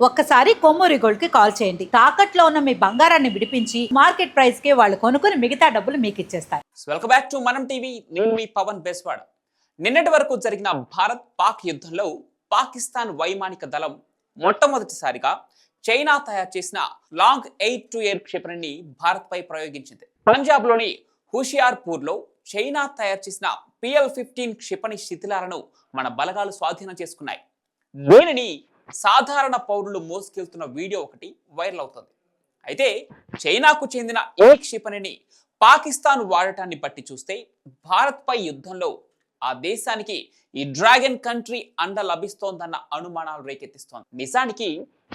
ఒక్కసారి కొమ్మూరి గోల్డ్కి కాల్ చేయండి. తాకట్లో ఉన్న మీ బంగారాన్ని విడిపించి మార్కెట్ ప్రైస్కి వాళ్ళు కొనుక్కుని మిగతా డబ్బులు మీకు ఇచ్చేస్తారు. వెల్కమ్ బ్యాక్ టు మనం టీవీ నేను మీ పవన్ బెస్వాడ్. నిన్నటి వరకు జరిగిన భారత్ పాక్ యుద్ధంలో పాకిస్తాన్ వైమానిక దళం మొట్టమొదటిసారిగా చైనా తయారు చేసిన లాంగ్ ఎయిట్ టు ఎయిర్ క్షిపణిని భారత్ పై ప్రయోగించింది. పంజాబ్లోని హుషియార్పూర్లో చైనా తయారు చేసిన పిఎల్ ఫిఫ్టీన్ క్షిపణి శిథిలాలను మన బలగాలు స్వాధీనం చేసుకున్నాయి. దీనిని సాధారణ పౌరులు మోసుకెళ్తున్న వీడియో ఒకటి వైరల్ అవుతుంది. అయితే చైనాకు చెందిన ఏ క్షిపణిని పాకిస్తాన్ వాడటాన్ని బట్టి చూస్తే భారత్పై యుద్ధంలో ఆ దేశానికి ఈ డ్రాగన్ కంట్రీ అండ లభిస్తోందన్న అనుమానాలు రేకెత్తిస్తోంది. నిజానికి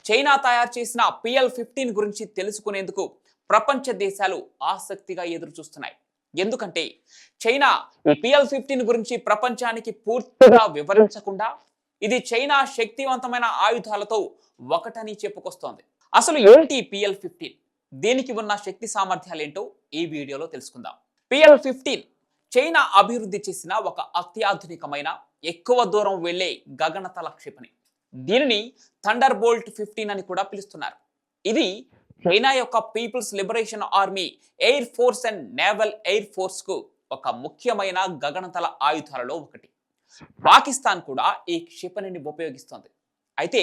చైనా తయారు చేసిన పిఎల్ ఫిఫ్టీన్ గురించి తెలుసుకునేందుకు ప్రపంచ దేశాలు ఆసక్తిగా ఎదురు చూస్తున్నాయి ఎందుకంటే చైనా ఈ పిఎల్ ఫిఫ్టీన్ గురించి ప్రపంచానికి పూర్తిగా వివరించకుండా ఇది చైనా శక్తివంతమైన ఆయుధాలతో ఒకటని చెప్పుకొస్తోంది. అసలు ఏంటి పిఎల్ ఫిఫ్టీన్ దీనికి ఉన్న శక్తి సామర్థ్యాలు ఏంటో ఈ వీడియోలో తెలుసుకుందాం. పిఎల్ ఫిఫ్టీన్ చైనా అభివృద్ధి చేసిన ఒక అత్యాధునికమైన ఎక్కువ దూరం వెళ్ళే గగనతల క్షిపణి దీనిని థండర్ బోల్ట్ ఫిఫ్టీన్ అని కూడా పిలుస్తున్నారు. ఇది చైనా యొక్క people's liberation army air force and naval air ఫోర్స్కు ఒక ముఖ్యమైన గగనతల ఆయుధాలలో ఒకటి. పాకిస్తాన్ కూడా ఈ క్షిపణిని ఉపయోగిస్తోంది. అయితే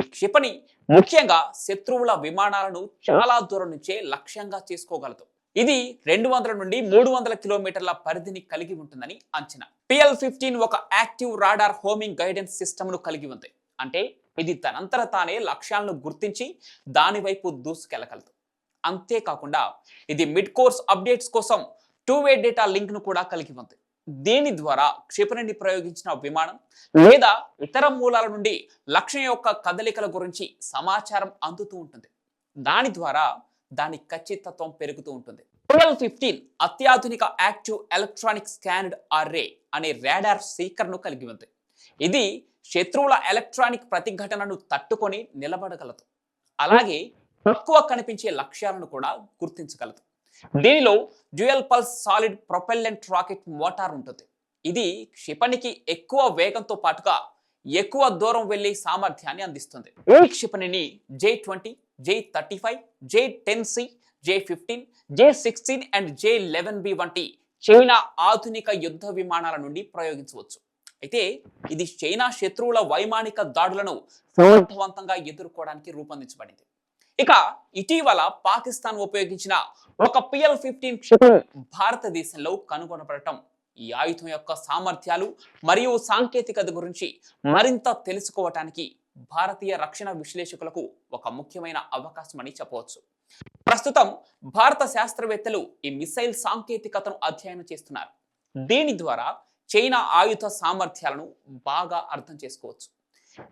ఈ క్షిపణి ముఖ్యంగా శత్రువుల విమానాలను చాలా దూరం నుంచే లక్ష్యంగా చేసుకోగలదు. ఇది రెండు వందల నుండి మూడు వందల కిలోమీటర్ల పరిధిని కలిగి ఉంటుందని అంచనా. పిఎల్ ఫిఫ్టీన్ ఒక యాక్టివ్ రాడార్ హోమింగ్ గైడెన్స్ సిస్టమ్ను కలిగి ఉంది. అంటే ఇది తనంతర తానే లక్ష్యాలను గుర్తించి దాని వైపు దూసుకెళ్ళగలదు. అంతేకాకుండా ఇది మిడ్ కోర్స్ అప్డేట్స్ కోసం టూ వే డేటా లింక్ను కూడా కలిగి ఉంది. దీని ద్వారా క్షిపణిని ప్రయోగించిన విమానం లేదా ఇతర మూలాల నుండి లక్ష్యం యొక్క కదలికల గురించి సమాచారం అందుతూ ఉంటుంది. దాని ద్వారా దాని ఖచ్చితత్వం పెరుగుతూ ఉంటుంది. ట్వెల్వ్ ఫిఫ్టీన్ అత్యాధునిక యాక్టివ్ ఎలక్ట్రానిక్ స్కాన్డ్ ఆర్రే అనే రాడార్ సీకర్ను కలిగి ఉంది. ఇది శత్రువుల ఎలక్ట్రానిక్ ప్రతిఘటనను తట్టుకొని నిలబడగలదు. అలాగే తక్కువ కనిపించే లక్ష్యాలను కూడా గుర్తించగలదు. దీనిలో dual pulse solid propellant rocket motor ఉంటుంది. ఇది క్షిపణికి ఎక్కువ వేగంతో పాటుగా ఎక్కువ దూరం వెళ్ళే సామర్థ్యాన్ని అందిస్తుంది. ఈ క్షిపణిని J twenty J thirty five J ten C J fifteen J sixteen and J eleven B వంటి చైనా ఆధునిక యుద్ధ విమానాల నుండి ప్రయోగించవచ్చు. అయితే ఇది చైనా శత్రువుల వైమానిక దాడులను సమర్థవంతంగా ఎదుర్కోవడానికి రూపొందించబడింది. ఇక ఇటీవల పాకిస్తాన్ ఉపయోగించిన ఒక పిఎల్ ఫిఫ్టీన్ క్షిపణి భారతదేశంలో కనుగొనబడటం ఈ ఆయుధం యొక్క సామర్థ్యాలు మరియు సాంకేతికత గురించి మరింత తెలుసుకోవటానికి భారతీయ రక్షణ విశ్లేషకులకు ఒక ముఖ్యమైన అవకాశం అని చెప్పవచ్చు. ప్రస్తుతం భారత శాస్త్రవేత్తలు ఈ మిసైల్ సాంకేతికతను అధ్యయనం చేస్తున్నారు. దీని ద్వారా చైనా ఆయుధ సామర్థ్యాలను బాగా అర్థం చేసుకోవచ్చు.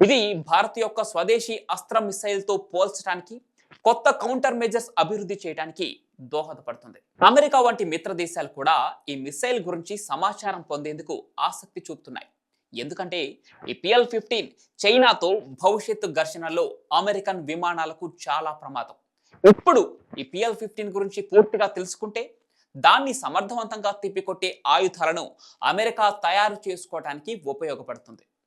ఇది భారత్ యొక్క స్వదేశీ అస్త్ర మిసైల్తో పోల్చడానికి కొత్త కౌంటర్ మెజర్స్ అభివృద్ధి చేయడానికి దోహదపడుతుంది. అమెరికా వంటి మిత్ర దేశాలు కూడా ఈ మిసైల్ గురించి సమాచారం పొందేందుకు ఆసక్తి చూపుతున్నాయి. ఎందుకంటే ఈ పిఎల్ ఫిఫ్టీన్ చైనాతో భవిష్యత్తు ఘర్షణల్లో అమెరికన్ విమానాలకు చాలా ప్రమాదం. ఇప్పుడు ఈ పిఎల్ ఫిఫ్టీన్ గురించి పూర్తిగా తెలుసుకుంటే దాన్ని సమర్థవంతంగా తిప్పికొట్టే ఆయుధాలను అమెరికా తయారు చేసుకోవడానికి ఉపయోగపడుతుంది.